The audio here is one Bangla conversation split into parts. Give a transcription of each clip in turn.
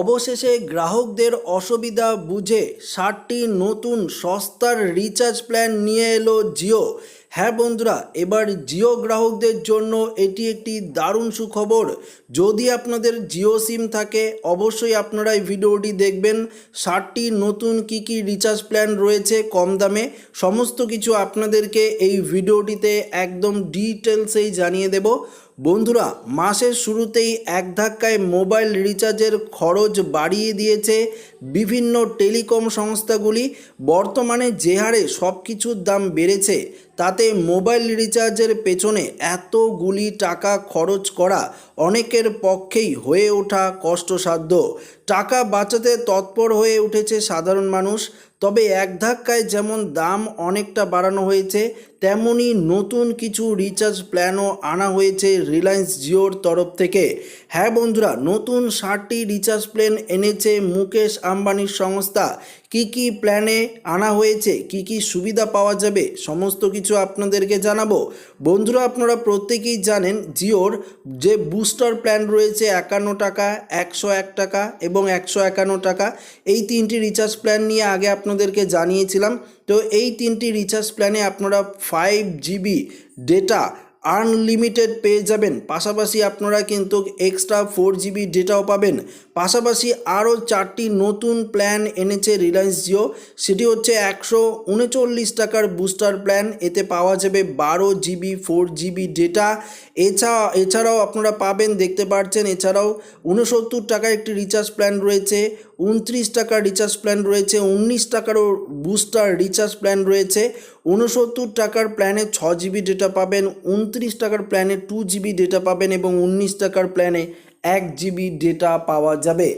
অবশেষে গ্রাহকদের অসুবিধা বুঝে ষাটটি নতুন সস্তার রিচার্জ প্ল্যান নিয়ে এলো জিও। হ্যাঁ বন্ধুরা, এবার জিও গ্রাহকদের জন্য এটি একটি দারুণ সুখবর। যদি আপনাদের জিও সিম থাকে, অবশ্যই আপনারা এই ভিডিওটি দেখবেন। ষাটটি নতুন কি কি রিচার্জ প্ল্যান রয়েছে কম দামে, সমস্ত কিছু আপনাদেরকে এই ভিডিওটিতে একদম ডিটেলসেই জানিয়ে দেব। বন্ধুরা, মাসের শুরুতেই এক ধাক্কায় মোবাইল রিচার্জের খরচ বাড়িয়ে দিয়েছে বিভিন্ন টেলিকম সংস্থাগুলি। বর্তমানে যে হারে সব কিছুর দাম বেড়েছে। তাতে মোবাইল রিচার্জের পেছনে এতগুলি টাকা খরচ করা অনেকের পক্ষেই হয়ে ওঠা কষ্টসাধ্য। টাকা বাঁচাতে তৎপর হয়ে উঠেছে সাধারণ মানুষ, তবে এক ধাক্কায় যেমন দাম অনেকটা বাড়ানো হয়েছে তেমনই নতুন কিছু রিচার্জ প্ল্যানও আনা হয়েছে রিলায়েন্স জিওর তরফ থেকে। হ্যাঁ বন্ধুরা, নতুন ষাটটি রিচার্জ প্ল্যান এনেছে মুকেশ আম্বানির সংস্থা। কি কি প্ল্যানে আনা হয়েছে, কি কি সুবিধা পাওয়া যাবে, সমস্ত কিছু আপনাদেরকে জানাব। বন্ধুরা, আপনারা প্রত্যেকেই জানেন জিওর যে বুস্টার প্ল্যান রয়েছে একান্ন টাকা, একশো এক টাকা এবং একশো একান্ন টাকা, এই তিনটি রিচার্জ প্ল্যান নিয়ে আগে আপনাদেরকে জানিয়েছিলাম। তো এই তিনটি রিচার্জ প্ল্যানে আপনারা ফাইভ জিবি ডেটা আনলিমিটেড পেয়ে যাবেন। পাশাপাশি আপনারা কিন্তু এক্সট্রা ফোর জিবি ডেটাও পাবেন। পাশাপাশি আরও চারটি নতুন প্ল্যান এনেছে রিলায়েন্স জিও। সেটি হচ্ছে একশো উনচল্লিশ টাকার বুস্টার প্ল্যান। এতে পাওয়া যাবে বারো জিবি, ফোর জিবি ডেটা। এছাড়া এছাড়াও আপনারা পাবেন, দেখতে পাচ্ছেন এছাড়াও উনসত্তর টাকার একটি রিচার্জ প্ল্যান রয়েছে উনত্রিশ টাকার রিচার্জ প্ল্যান রয়েছে উনিশ টাকারও বুস্টার রিচার্জ প্ল্যান রয়েছে। উনসত্তর টাকার প্ল্যানে ছ জিবি ডেটা পাবেন উনত্রিশ টাকার প্ল্যানে টু জিবি ডেটা পাবেন এবং উনিশ টাকার প্ল্যানে এক জিবি ডেটা পাওয়া যাবে।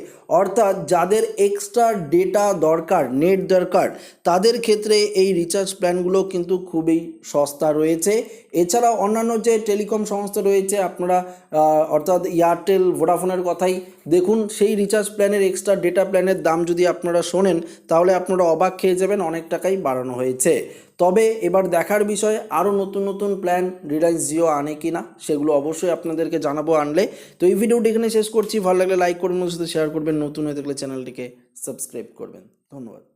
অর্থাৎ যাদের এক্সট্রা ডেটা দরকার নেট দরকার, তাদের ক্ষেত্রে এই রিচার্জ প্ল্যানগুলো কিন্তু খুবই সস্তা রয়েছে। এছাড়াও অন্যান্য যে টেলিকম সংস্থা রয়েছে, আপনারা অর্থাৎ এয়ারটেল ভোডাফোনের কথাই দেখুন, সেই রিচার্জ প্ল্যানের এক্সট্রা ডেটা প্ল্যানের দাম যদি আপনারা শোনেন, তাহলে আপনারা অবাক খেয়ে যাবেন, অনেক টাকাই বাড়ানো হয়েছে। তবে এবার দেখার বিষয় আরও নতুন নতুন প্ল্যান রিলায়েন্স জিও আনে কি না সেগুলো অবশ্যই আপনাদেরকে জানাব আনলে। তো এই ভিডিওটি এখানে শেষ করছি, ভালো লাগলে লাইক করবেন সাথে শেয়ার করবেন। নতুন হয়ে থাকলে চ্যানেলটিকে সাবস্ক্রাইব করবেন। ধন্যবাদ।